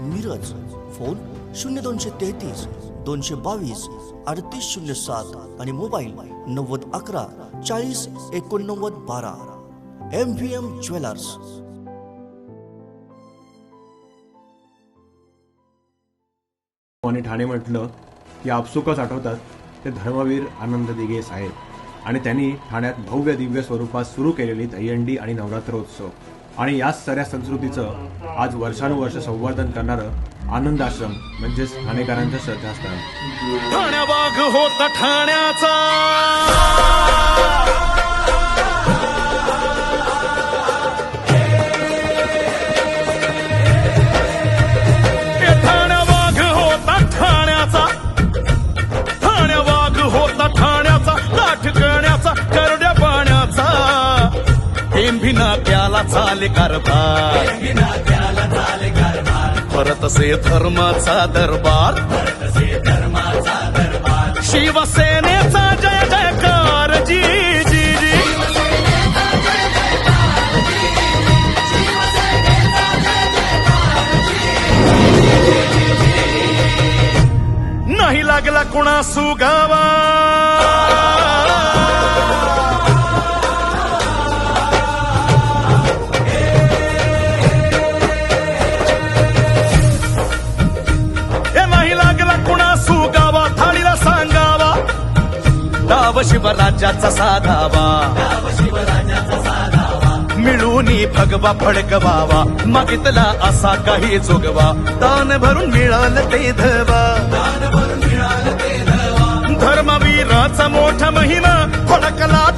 Miraj phone शून्य दोनशे तेहतीस दोनशे बावीस अडतीस शून्य सात आणि मोबाईल नव्वद अकरा चाळीस एकोणनव्वद बारा. M V M jewellers. आणि ठाणे म्हटलं की आपसुकच आठवतात ते धर्मवीर आनंद दिघे साहेब. आणि त्यांनी ठाण्यात भव्य दिव्य स्वरूपात सुरू केलेली दहीहंडी आणि नवरात्रोत्सव. आणि याच साऱ्या संस्कृतीचं आज वर्षानुवर्ष संवर्धन करणारं आनंद आश्रम म्हणजेच ठाणेकरांचं श्रद्धास्थान. ठाण्या होता ठाण्याचा. झाले कारभार परत असे धर्माचा दरबार. शिवसेनेचा जय जयकार. जी जी जी. नाही लागला कुणा सुगावा. शिवराजाचा शिवराज्याचा साधावा. मिळूनी भगवा फडकवावा. मागितला असा काही जोगवा. दान भरून मिळालं ते धवा. धर्मवीराचा मोठा महिमा फडकला